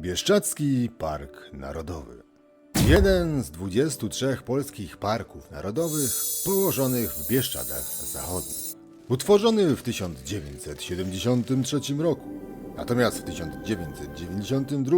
Bieszczadzki Park Narodowy. Jeden z 23 polskich parków narodowych położonych w Bieszczadach Zachodnich. Utworzony w 1973 roku, natomiast w 1992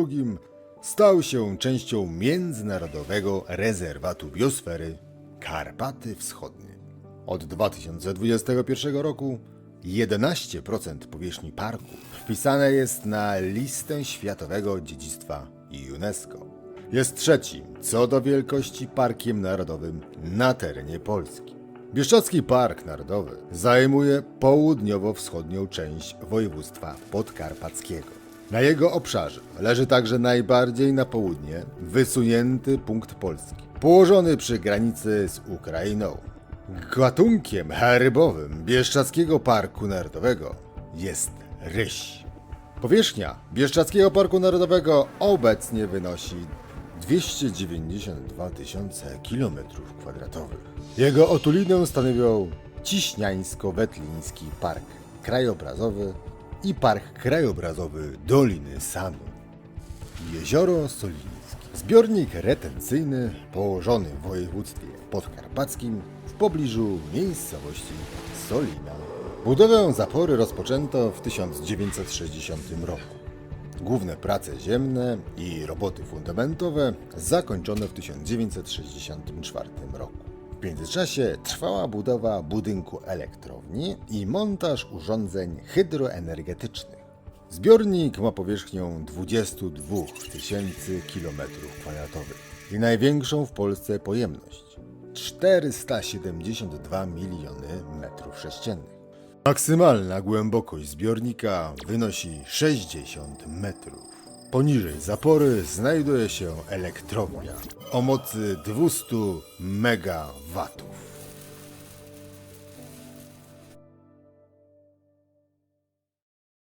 stał się częścią Międzynarodowego Rezerwatu Biosfery Karpaty Wschodnie. Od 2021 roku 11% powierzchni parku wpisane jest na listę Światowego Dziedzictwa UNESCO. Jest trzecim co do wielkości parkiem narodowym na terenie Polski. Bieszczadzki Park Narodowy zajmuje południowo-wschodnią część województwa podkarpackiego. Na jego obszarze leży także najbardziej na południe wysunięty punkt Polski, położony przy granicy z Ukrainą. Gatunkiem herbowym Bieszczadzkiego Parku Narodowego jest ryś. Powierzchnia Bieszczadzkiego Parku Narodowego obecnie wynosi 292 tysiące kilometrów kwadratowych. Jego otulinę stanowią Ciśniańsko-Wetliński Park Krajobrazowy i Park Krajobrazowy Doliny Sanu. Jezioro Solińskie. Zbiornik retencyjny położony w województwie podkarpackim w pobliżu miejscowości Solina. Budowę zapory rozpoczęto w 1960 roku. Główne prace ziemne i roboty fundamentowe zakończono w 1964 roku. W międzyczasie trwała budowa budynku elektrowni i montaż urządzeń hydroenergetycznych. Zbiornik ma powierzchnię 22 tysięcy km2 i największą w Polsce pojemność 472 miliony metrów sześciennych. Maksymalna głębokość zbiornika wynosi 60 metrów. Poniżej zapory znajduje się elektrownia o mocy 200 megawatów.